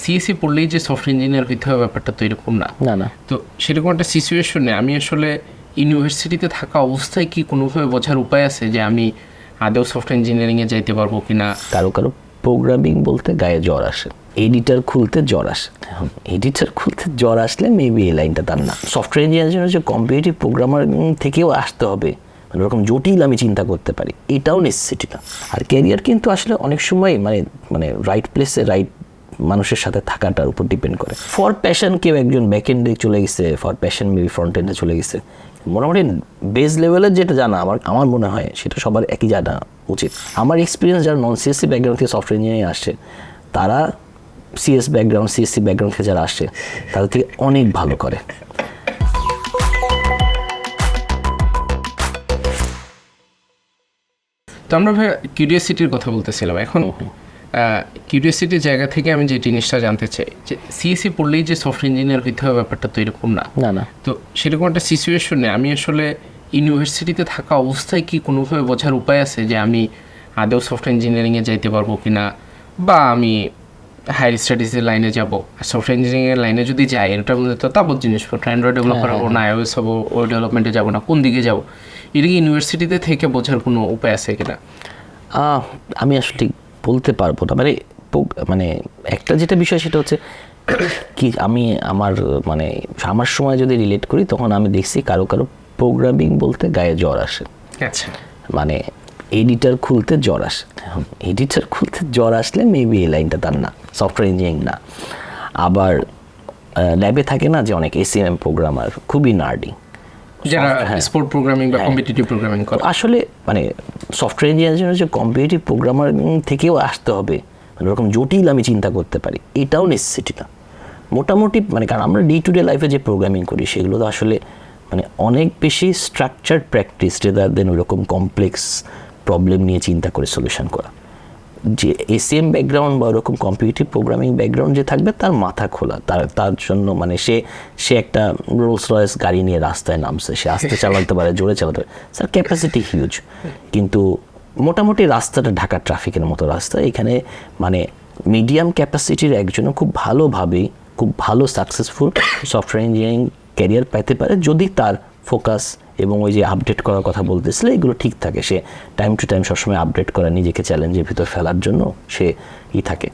CSC পড়লেই যে software engineer হইতে হবে ব্যাপারটা তো এরকম না। না না। তো সেরকম একটা সিচুয়েশনে আমি আসলে ইউনিভার্সিটিতে থাকা অবস্থায় কি কোনোভাবে বোঝার উপায় আছে যে আমি আদৌ সফটওয়্যার ইঞ্জিনিয়ারিংয়ে যাইতে পারব কি না কারও কারও প্রোগ্রামিং বলতে গায়ে জ্বর আসে। এডিটার খুলতে জ্বর আসে। এডিটার খুলতে জ্বর আসলে মেবি এই লাইনটা তার না। সফটওয়্যার ইঞ্জিনিয়ার জন্য যে কম্পিটিটিভ প্রোগ্রামার থেকেও আসতে হবে মানে ওরকম জটিল আমি চিন্তা করতে পারি এটাও নেসেসিটি না। আর ক্যারিয়ার কিন্তু আসলে অনেক সময় মানে মানে রাইট প্লেসে রাইট মানুষের সাথে থাকাটার উপর ডিপেন্ড করে। ফর প্যাশন কেউ একজন ব্যাক এন্ডে চলে গেছে ফর প্যাশন মেবি ফ্রন্ট এন্ডে চলে গেছে। মোটামুটি বেস লেভেলের যেটা জানা আমার আমার মনে হয় সেটা সবার একই জানা উচিত। আমার এক্সপিরিয়েন্স যারা নন সিএসসি ব্যাকগ্রাউন্ড থেকে সফটওয়্যার ইঞ্জিনিয়ারিং আসছে তারা সিএস ব্যাকগ্রাউন্ড সিএসসি ব্যাকগ্রাউন্ড থেকে যারা আসছে তাদের থেকে অনেক ভালো করে। তো আমরা ভাই কিউরিয়াসিটির কথা বলতেছিলাম এখন কিউরিয়াসিটির জায়গা থেকে আমি যে জিনিসটা জানতে চাই যে সিএসসি পড়লেই যে সফটওয়্যার ইঞ্জিনিয়ার হইতে হবে ব্যাপারটা তো এরকম না। না না। তো সেরকম একটা সিচুয়েশনে আমি আসলে ইউনিভার্সিটিতে থাকা অবস্থায় কি কোনোভাবে বোঝার উপায় আছে যে আমি আদৌ সফটওয়্যার ইঞ্জিনিয়ারিংয়ে যাইতে পারব কি না বা আমি হায়ার স্টাডিজের লাইনে যাব? আর সফটওয়্যার ইঞ্জিনিয়ারিংয়ের লাইনে যদি যাই এটার মধ্যে তো তাবৎ জিনিসপত্র অ্যান্ড্রয়েড ডেভেলপার হব না আইওএস হব ওই ডেভেলপমেন্টে যাব না কোন দিকে যাব? এটা কি ইউনিভার্সিটিতে থেকে বোঝার কোনো উপায় আছে কিনা? আমি আসলে বলতে পারব না। মানে মানে একটা যেটা বিষয় সেটা হচ্ছে কি আমি আমার মানে আমার সময় যদি রিলেট করি তখন আমি দেখছি কারও কারও প্রোগ্রামিং বলতে গায়ে জ্বর আসে। আচ্ছা। মানে এডিটার খুলতে জ্বর আসে। এডিটার খুলতে জ্বর আসলে মেবি এই লাইনটা তার না। সফটওয়্যার ইঞ্জিনিয়ারিং না। আবার ল্যাবে থাকে না যে অনেক এসিএম প্রোগ্রামার খুবই নার্ডিং যারা হ্যাঁ। স্পোর্ট প্রোগ্রামিং বা কম্পিটিটিভ প্রোগ্রামিং করে। আসলে মানে সফটওয়্যার ইঞ্জিনিয়ারের জন্য যে কম্পিটিটিভ প্রোগ্রামার থেকেও আসতে হবে মানে ওরকম জটিল আমি চিন্তা করতে পারি এটাও নেসেসিটি না। মোটামুটি মানে কারণ আমরা ডে টু ডে লাইফে যে প্রোগ্রামিং করি সেগুলো তো আসলে মানে অনেক বেশি স্ট্রাকচার্ড প্র্যাকটিস রেদার দেন ওরকম কমপ্লেক্স প্রবলেম নিয়ে চিন্তা করে সলিউশন করা। যে এসিএম ব্যাকগ্রাউন্ড বা ওরকম কম্পিটিটিভ প্রোগ্রামিং ব্যাকগ্রাউন্ড যে থাকবে তার মাথা খোলা। তার তার জন্য মানে সে সে একটা রোলস রয়েস গাড়ি নিয়ে রাস্তায় নামছে। সে আস্তে চালাতে পারে জোরে চালাতে পারে। স্যার ক্যাপাসিটি হিউজ কিন্তু মোটামুটি রাস্তাটা ঢাকা ট্রাফিকের মতো রাস্তা। এখানে মানে মিডিয়াম ক্যাপাসিটির একজনও খুব ভালোভাবেই খুব ভালো সাকসেসফুল সফটওয়্যার ইঞ্জিনিয়ারিং ক্যারিয়ার পেতে পারে। যদি তার ফোকাস এবং ওই যে আপডেট করার কথা বলতেছিল, এগুলো ঠিক থাকে। সে টাইম টু টাইম সবসময় আপডেট করা, নিজেকে চ্যালেঞ্জের ভিতর ফেলার জন্য সে ই থাকে।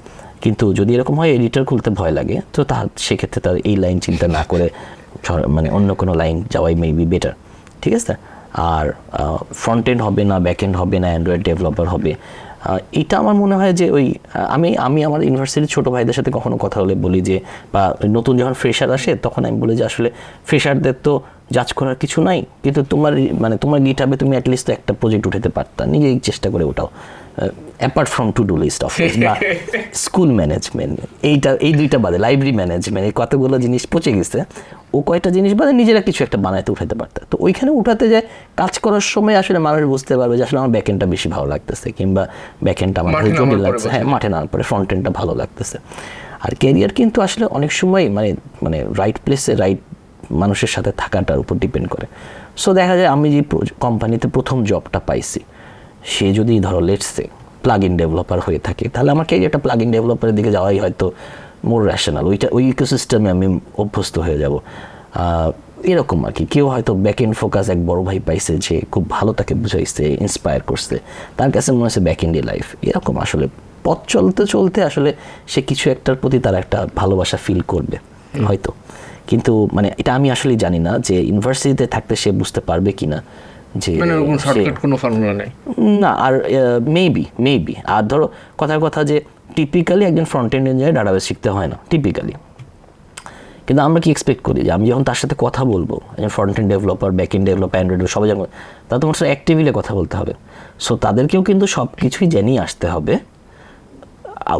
কিন্তু যদি এরকম হয় এডিটর খুলতে ভয় লাগে, তো তা, সেক্ষেত্রে তার এই লাইন চিন্তা না করে মানে অন্য কোনো লাইন যাওয়াই মেবি বেটার ঠিক আছে? আর ফ্রন্ট এন্ড হবে না ব্যাক এন্ড হবে না অ্যান্ড্রয়েড ডেভেলপার হবে। এটা আমার মনে হয় যে ওই, আমি আমি আমার ইউনিভার্সিটির ছোটো ভাইদের সাথে কখনো কথা বলে বলি যে, বা নতুন যখন ফ্রেশার আসে, তখন আমি বলি যে আসলে ফ্রেশারদের তো জাজ করার কিছু নাই কিন্তু তোমার মানে তোমার গিটাবে তুমি অ্যাটলিস্ট একটা প্রজেক্ট উঠাতে পারতা নিজেই চেষ্টা করে ওঠাও apart from to do list of বা স্কুল ম্যানেজমেন্ট এইটা এই দুইটা বাদে লাইব্রেরি ম্যানেজমেন্ট এই কতগুলো জিনিস পচে গেছে ও কয়টা জিনিস বাদে নিজেরা কিছু একটা বানাইতে উঠাতে পারতো। তো ওইখানে উঠাতে যায় কাজ করার সময় আসলে মানুষ বুঝতে পারবে যে আসলে আমার ব্যাকেন্ডটা বেশি ভালো লাগতেছে কিংবা ব্যাকেন্ডটা আমার জটিল লাগছে। হ্যাঁ মাঠে নামার পরে ফ্রন্ট এন্ডটা ভালো লাগতেছে। আর ক্যারিয়ার কিন্তু আসলে অনেক সময় মানে মানে রাইট প্লেসে রাইট মানুষের সাথে থাকাটার উপর ডিপেন্ড করে। সো দেখা যায় আমি যে কোম্পানিতে প্রথম জবটা পাইছি সে যদি ধরো লেটসে প্লাগ ইন ডেভেলপার হয়ে থাকে তাহলে আমার ক্যারিয়ারটা প্লাগ ইন ডেভেলপারের দিকে যাওয়াই হয়তো মোর র্যাশনাল ওইটা ওই ইকোসিস্টেমে আমি অভ্যস্ত হয়ে যাব। এরকম আর কি। কেউ হয়তো ব্যাক এন্ড ফোকাস এক বড় ভাই পাইছে যে খুব ভালো তাকে বুঝাইছে ইন্সপায়ার করছে। তার কাছে মনে হচ্ছে ব্যাক এন্ডি লাইফ এরকম আসলে। পথ চলতে চলতে আসলে সে কিছু একটার প্রতি তার একটা ভালোবাসা ফিল করবে হয়তো। কিন্তু মানে এটা আমি আসলে জানি না যে ইউনিভার্সিটিতে থাকতে সে বুঝতে পারবে কিনা যে মানে কোনো ফর্মুলা নেই। না আর মেবি মেবি আর ধরো কথার কথা যে টিপিক্যালি একজন ফ্রন্ট এন্ড ইঞ্জিনিয়ার ডাটাবেস শিখতে হয় না টিপিক্যালি কিন্তু আমরা কি এক্সপেক্ট করি? যে আমি যখন তার সাথে কথা বলব একজন front end developer back end developer android সবাই যখন তা তোমার সাথে অ্যাক্টিভলি কথা বলতে হবে। সো তাদেরকেও কিন্তু সব কিছুই জেনেই আসতে হবে।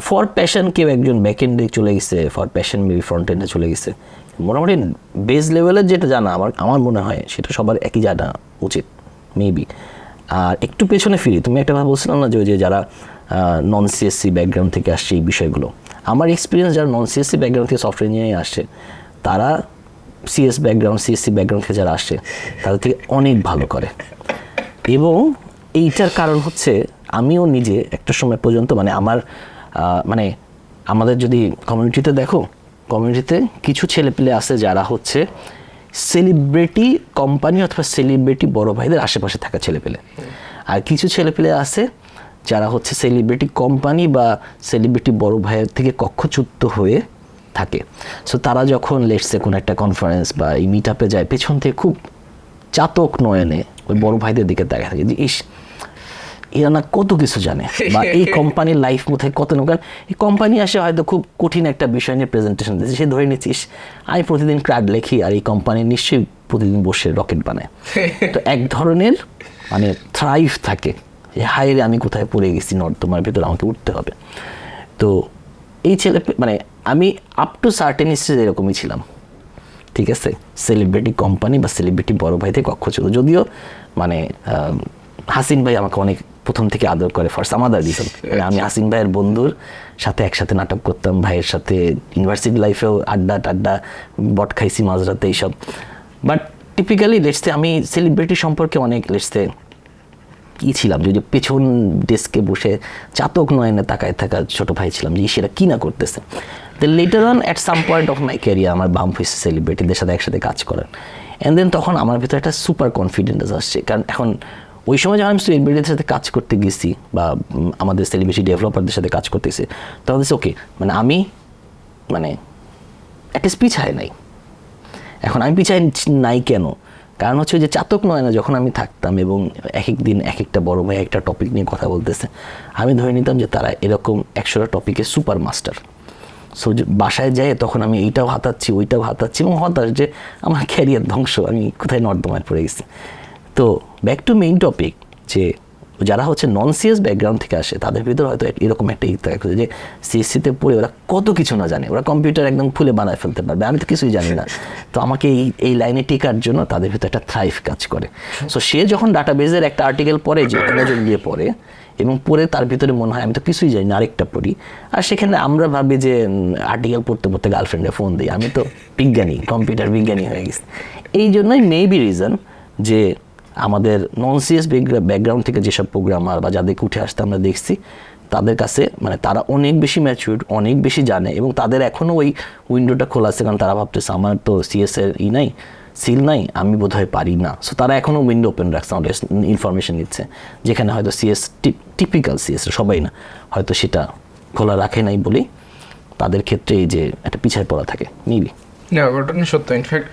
ফর প্যাশন কেউ একজন ব্যাক এন্ডে চলে গেছে ফর প্যাশন মেবি ফ্রন্ট এন্ডে চলে গেছে। মোটামুটি বেস লেভেলের যেটা জানা আমার আমার মনে হয় সেটা সবার একই জানা উচিত মেবি আর একটু পেছনে ফিরি, তুমি একটা কথা বলছিলাম না যে ওই যে যারা নন সিএসসি ব্যাকগ্রাউন্ড থেকে আসছে এই বিষয়গুলো। আমার এক্সপিরিয়েন্স যারা নন সিএসসি ব্যাকগ্রাউন্ড থেকে সফটওয়্যার ইঞ্জিনিয়ারিং আসছে, তারা সিএস ব্যাকগ্রাউন্ড সিএসসি ব্যাকগ্রাউন্ড থেকে যারা আসছে, তাদের থেকে অনেক ভালো করে। এবং এইটার কারণ হচ্ছে আমিও নিজে একটা সময় পর্যন্ত মানে আমার মানে আমাদের যদি কমিউনিটিতে দেখো কমিউনিটিতে কিছু ছেলেপেলে আছে যারা হচ্ছে সেলিব্রিটি কোম্পানি অথবা সেলিব্রিটি বড় ভাইদের আশেপাশে থাকা ছেলেপেলে। আর কিছু ছেলেপেলে আছে যারা হচ্ছে সেলিব্রিটি কোম্পানি বা সেলিব্রিটি বড় ভাইয়ের থেকে কক্ষচ্যুত হয়ে থাকে। সো তারা যখন লেটসে কোনো একটা কনফারেন্স বা এই মিট আপে যায়, পেছন থেকে খুব চাতক নয়নে ওই বড় ভাইদের দিকে দেখা থাকে যে, ইস এরা না কত কিছু জানে? বা এই কোম্পানির লাইফ মধ্যে কত কারণ এই কোম্পানি আসে হয়তো খুব কঠিন একটা বিষয় নিয়ে প্রেজেন্টেশন দিচ্ছে সে ধরে নিচ্ছিস আমি প্রতিদিন ক্রাড লেখি আর এই কোম্পানি নিশ্চয়ই প্রতিদিন বসে রকেট বানায়। তো এক ধরনের মানে থ্রাইভ থাকে যে হায় রে আমি কোথায় পড়ে গেছি? নর্দমার ভেতর আমাকে উঠতে হবে। তো এই ছেলে মানে আমি আপ টু সার্টেন স্টেজ এরকমই ছিলাম। ঠিক আছে? সেলিব্রিটি কোম্পানি বা সেলিব্রিটি বড় ভাইতে কক্ষ ছিল। যদিও মানে হাসিন ভাই আমাকে অনেক প্রথম থেকে আদর করে ফার্স্ট আমাদের রিজন আমি হাসিন ভাইয়ের বন্ধুর সাথে একসাথে নাটক করতাম, ভাইয়ের সাথে ইউনিভার্সিটি লাইফেও আড্ডা টাড্ডা, বট খাইছি মাঝরাতে এইসব। বাট টিপিক্যালি লেটসতে আমি সেলিব্রিটি সম্পর্কে অনেক লেটসতে কি ছিলাম। যে পেছন ডেস্কে বসে চাতক নয়নে তাকায় থাকা ছোট ভাই ছিলাম, যে সেটা কি না করতেছে? তো later on at some point of my career আমার বাম হয়েছে সেলিব্রিটিদের সাথে একসাথে কাজ করার। অ্যান্ড দেন তখন আমার ভিতরে একটা সুপার কনফিডেন্স আসছে। কারণ এখন ওই সময় যখন আমি সেলিব্রিটিদের সাথে কাজ করতে গেছি বা আমাদের সেলিব্রিটি ডেভেলপারদের সাথে কাজ করতেছি, তখন ওকে মানে আমি মানে একটা পিছায় নাই। এখন আমি পিছায় নাই কেন? কারণ হচ্ছে যে চাতক নয় না, যখন আমি থাকতাম এবং এক এক দিন এক একটা বড় ভাই একটা টপিক নিয়ে কথা বলতেছে, আমি ধরে নিতাম যে তারা এরকম একশোটা টপিকে সুপার মাস্টার সো বাসায় যায় তখন আমি এইটাও হাতাচ্ছি, ওইটাও হাতাচ্ছি এবং হতাশ যে আমার ক্যারিয়ার ধ্বংস, আমি কোথায় নর্দমায় পড়ে গেছি। তো ব্যাক টু মেইন টপিক যে যারা হচ্ছে নন সিএস ব্যাকগ্রাউন্ড থেকে আসে, তাদের ভিতরে হয়তো এরকম একটা ইচ্ছা থাকে যে সিএসসিতে পড়ে ওরা কত কিছু না জানে। ওরা কম্পিউটার একদম খুলে বানায় ফেলতে পারবে, আমি তো কিছুই জানি না। তো আমাকে এই এই লাইনে টেকার জন্য তাদের ভিতরে একটা থ্রাইভ কাজ করে। সো সে যখন ডাটাবেজের একটা আর্টিকেল পড়ে, যে মনোযোগ দিয়ে পড়ে, এবং পড়ে তার ভিতরে মনে হয়, আমি তো কিছুই জানি না, আরেকটা পড়ি। আর সেখানে আমরা ভাবি যে আর্টিকেল পড়তে পড়তে গার্লফ্রেন্ডে ফোন দিই। আমি তো বিজ্ঞানী কম্পিউটার বিজ্ঞানী হয়ে গেছি। এই জন্যই মেবি রিজন যে আমাদের নন সিএস ব্যাকগ্রাউন্ড থেকে যেসব প্রোগ্রামার বা যাদেরকে উঠে আসতে আমরা দেখছি, তাদের কাছে মানে তারা অনেক বেশি ম্যাচিউর অনেক বেশি জানে এবং তাদের এখনও ওই উইন্ডোটা খোলা আছে কারণ তারা ভাবতেছে, আমার তো সিএসের ই নাই সিল নাই, আমি বোধহয় পারি না। সো তারা এখনও উইন্ডো ওপেন রাখছে, আমাদের ইনফরমেশন নিচ্ছে, যেখানে হয়তো সিএস টিপিক্যাল সিএস সবাই না, হয়তো সেটা খোলা রাখে নাই বলেই তাদের ক্ষেত্রে এই যে একটা পিছায় পড়া থাকে মেবি না ঘটনা সত্য ইনফ্যাক্ট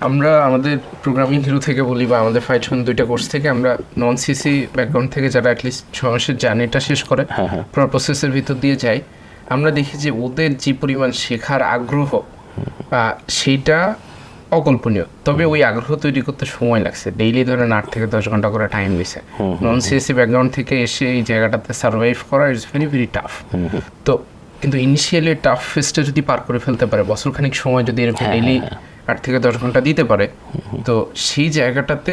আমরা আমাদের প্রোগ্রামিং হিরো থেকে বলি বা আমাদের ফাইট দুইটা কোর্স থেকে আমরা নন সিসি ব্যাকগ্রাউন্ড থেকে যারা অ্যাটলিস্ট ছ মাসের জার্নিটা শেষ করে হ্যাঁ, হ্যাঁ। প্রসেসের ভিতর দিয়ে যাই আমরা দেখি যে ওদের যে পরিমাণ শেখার আগ্রহ সেইটা অকল্পনীয়। তবে ওই আগ্রহ তৈরি করতে সময় লাগছে। ডেইলি ধরেন আট থেকে দশ ঘণ্টা করে টাইম দিছে নন সিএসসি ব্যাকগ্রাউন্ড থেকে এসে এই জায়গাটাতে সার্ভাইভ করা ইটস ভেরি ভেরি টাফ তো কিন্তু ইনিশিয়ালি টাফ ফেসটা যদি পার করে ফেলতে পারে বছরখানিক সময় যদি এরকম হ্যাঁ, ডেইলি আট থেকে দশ ঘণ্টা দিতে পারে তো সেই জায়গাটাতে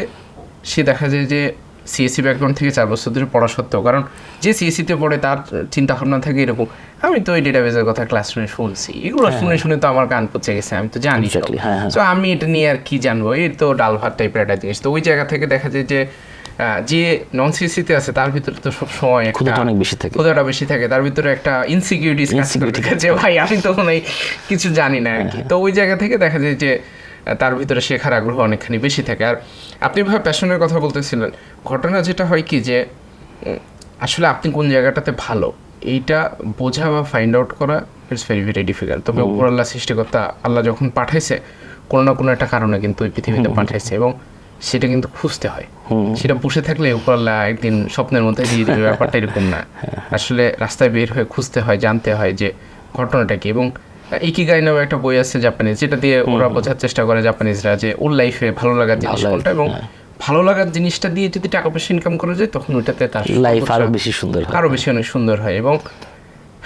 সে দেখা যায় যে সিএসসি ব্যাকগ্রাউন্ড থেকে চার বছর ধরে পড়া সত্ত্বেও কারণ যে সিএসসিতে পড়ে তার চিন্তা ভাবনা থাকে এরকম আমি তো এই ডেটাবেজের কথা ক্লাসরুমে শুনছি এগুলো শুনে শুনে তো আমার গান পচে গেছে আমি তো জানি হ্যাঁ। Exactly, হ্যাঁ, হ্যাঁ। তো আমি এটা নিয়ে আর কি জানব এই তো ডাল ভাত টাইপের একটা জিনিস তো ওই জায়গা থেকে দেখা যায় যে যে নন সিএসসিতে আছে তার ভিতরে তো সব সময় ক্ষুধাটা অনেক বেশি থাকে। ক্ষুধাটা বেশি থাকে। তার ভিতরে একটা ইনসিকিউরিটি Insecurity যে ভাই আমি তো কোনো এই কিছু জানি না আর কি। তো ওই জায়গা থেকে দেখা যায় যে তার ভিতরে শেখার আগ্রহ অনেকখানি বেশি থাকে। আর আপনি ভাবে প্যাশনের কথা বলতেছিলেন। ঘটনা যেটা হয় কি যে আসলে আপনি কোন জায়গাটাতে ভালো এইটা বোঝা বা ফাইন্ড আউট করা ইটস ভেরি ভেরি ডিফিকাল্ট তবে উপর আল্লাহ সৃষ্টিকর্তা আল্লাহ যখন পাঠাইছে কোনো না কোনো একটা কারণে কিন্তু এই পৃথিবীতে পাঠাইছে। এবং সেটা কিন্তু খুঁজতে হয়। সেটা বসে থাকলে উপর আল্লাহ একদিন স্বপ্নের মধ্যে দিয়ে দেবে ব্যাপারটা এরকম না। আসলে রাস্তায় বের হয়ে খুঁজতে হয় জানতে হয় যে ঘটনাটা কি এবং ইকিগাই নামে একটা বই আছে জাপানিজ যেটা দিয়ে ওরা বোঝার চেষ্টা করে জাপানিজরা যে ওর লাইফে ভালো লাগার জিনিস কোনটা এবং ভালো লাগার জিনিসটা দিয়ে যদি টাকা পয়সা ইনকাম করা যায় তখন ওইটাতে তার লাইফ আরও বেশি সুন্দর হয়। আরও বেশি অনেক সুন্দর হয় এবং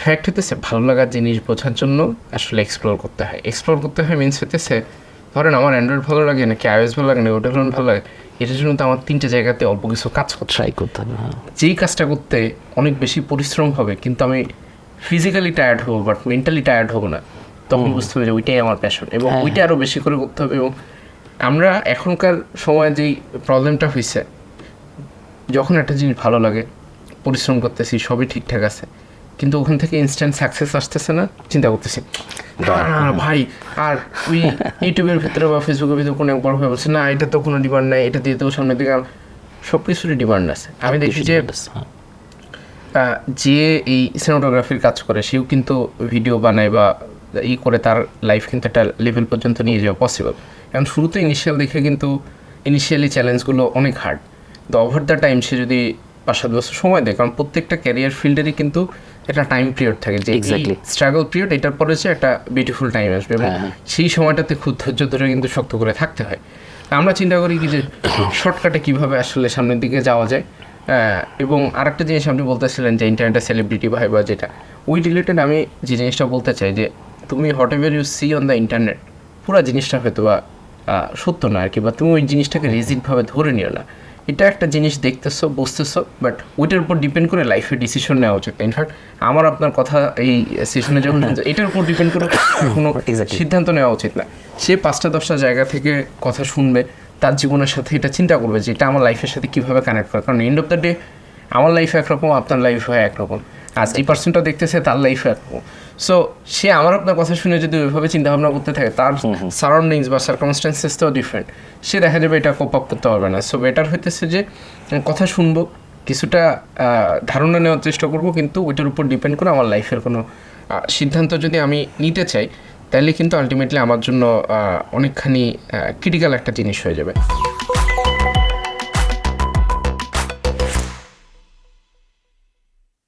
ফ্যাক্ট হতেছে ভালো লাগার জিনিস বোঝার জন্য আসলে এক্সপ্লোর করতে হয়। এক্সপ্লোর করতে হয় মিনস হতেছে ধরেন আমার অ্যান্ড্রয়েড ভালো লাগে নাকি আইওএস ভালো লাগে না ওটা ভালো লাগে এটার জন্য তো আমার তিনটে জায়গাতে অল্প কিছু কাজ ট্রাই করতে হবে হ্যাঁ। যেই কাজটা করতে অনেক বেশি পরিশ্রম হবে কিন্তু আমি ফিজিক্যালি টায়ার্ড হব বাট মেন্টালি টায়ার্ড হব না তখন বুঝতে হবে যে ওইটাই আমার প্যাশন এবং হ্যাঁ, ওইটা আরও বেশি করে করতে হবে এবং আমরা এখনকার সময় যেই প্রবলেমটা হয়েছে যখন একটা জিনিস ভালো লাগে পরিশ্রম করতেছি সবই ঠিকঠাক আছে কিন্তু ওখান থেকে ইনস্ট্যান্ট সাকসেস আসতেছে না চিন্তা করতেছি। ভাই আর ওই ইউটিউবের ভিতরে বা ফেসবুকের ভিতরে কোনো বড় হয়ে বলছে না এটা তো কোনো ডিমান্ড নাই এটা দিয়ে তো সামনের দিকে সব কিছুরই ডিমান্ড আছে। আমি দেখি যে হ্যাঁ। যে এই সিনেমাটোগ্রাফির কাজ করে সেও কিন্তু ভিডিও বানায় বা ই করে তার লাইফ কিন্তু একটা লেভেল পর্যন্ত নিয়ে যাওয়া পসিবল কারণ শুরুতে ইনিশিয়াল দেখে কিন্তু ইনিশিয়ালি চ্যালেঞ্জগুলো অনেক হার্ড তো ওভার দ্য টাইম সে যদি পাঁচ সাত বছর সময় দেয় কারণ প্রত্যেকটা ক্যারিয়ার ফিল্ডেরই কিন্তু একটা টাইম পিরিয়ড থাকে যে Exactly. স্ট্রাগল পিরিয়ড এটার পরে যে একটা বিউটিফুল টাইম আসবে। এবং সেই সময়টাতে খুব ধৈর্য ধরে কিন্তু শক্ত করে থাকতে হয়। আমরা চিন্তা করি কি যে শর্টকাটে কীভাবে আসলে সামনের দিকে যাওয়া যায়। এবং আরেকটা জিনিস আপনি বলতেছিলেন যে ইন্টারনেটে সেলিব্রিটি ভাই বা যেটা ওই রিলেটেড আমি যে জিনিসটা বলতে চাই যে তুমি whatever you see on the internet পুরো জিনিসটা হয়তো বা সত্য না আর কি বা তুমি ওই জিনিসটাকে রিজিটভাবে ধরে নিও না। এটা একটা জিনিস দেখতেছো বুঝতেছো বাট ওইটার উপর ডিপেন্ড করে লাইফে ডিসিশন নেওয়া উচিত। ইনফ্যাক্ট আমার আপনার কথা এই সেশনে যখন এটার উপর ডিপেন্ড করে কোনো সিদ্ধান্ত নেওয়া উচিত না। সে পাঁচটা দশটা জায়গা থেকে কথা শুনবে তার জীবনের সাথে এটা চিন্তা করবে যে এটা আমার লাইফের সাথে কীভাবে কানেক্ট করে। কারণ এন্ড অফ দ্য ডে আমার লাইফ একরকম আপনার লাইফ হয় একরকম। আর এই পার্সনটা দেখতেছে তার লাইফ একরকম। সো সে আমার আপনার কথা শুনে যদি ওইভাবে চিন্তা ভাবনা করতে থাকে তার সারাউন্ডিংস বা সার্কামস্টেন্সেস তো ডিফারেন্ট সে দেখা যাবে এটা কোপ আপ করতে পারবে না। সো বেটার হইতেছে যে কথা শুনব কিছুটা ধারণা নেওয়ার চেষ্টা করব কিন্তু ওইটার উপর ডিপেন্ড করে আমার লাইফের কোনো সিদ্ধান্ত যদি আমি নিতে চাই তাহলে কিন্তু আলটিমেটলি আমার জন্য অনেকখানি ক্রিটিক্যাল একটা জিনিস হয়ে যাবে।